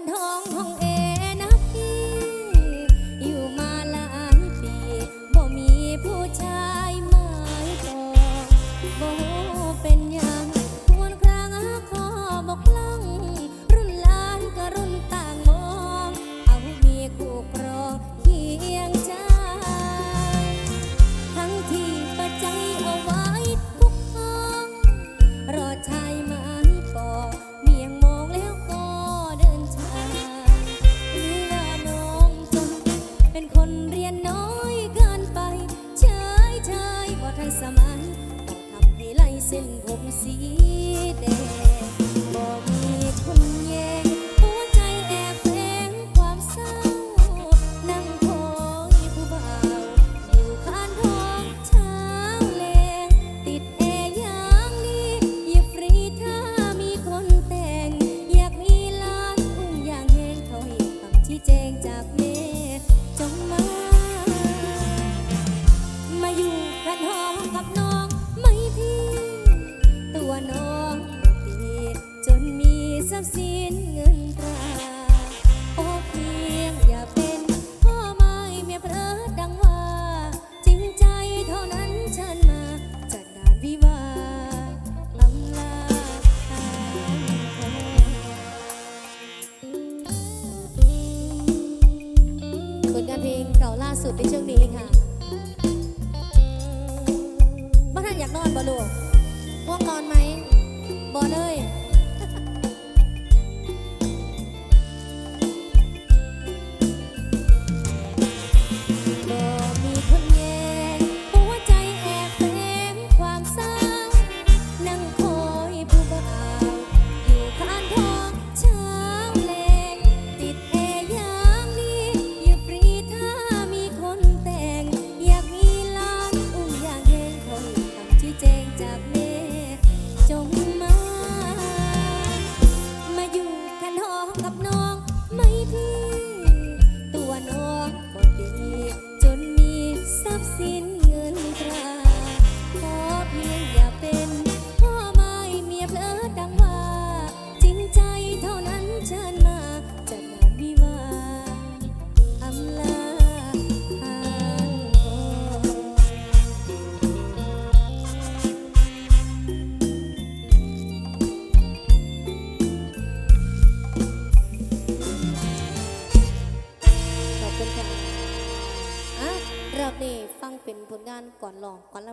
mình hôn hôn เป็นคนเรียนน้อยเกินไปเชยเชยบ่ทันสมัยบ่ทำให้ไล่เส้นผมสีแดงบ่มีคนแยงหัวใจแอบแฝงความเศร้า นั่งคอยผู้บ่าวอยู่ข้างทองเช้าแลงติดแอร์อย่างนี้อย่าฟรีถ้ามีคนแต่ง อยากมีล้านอุ้มยางแห้งเขาที่แจงจาก ผลงานเพลงเก่าล่าสุดในช่วงนี้ค่ะบ้านอยากนอนบ่ลูกง่วงนอนไหมบ่เลย รอบนี้ฟังเป็นผลงานก่อนลองก่อนละ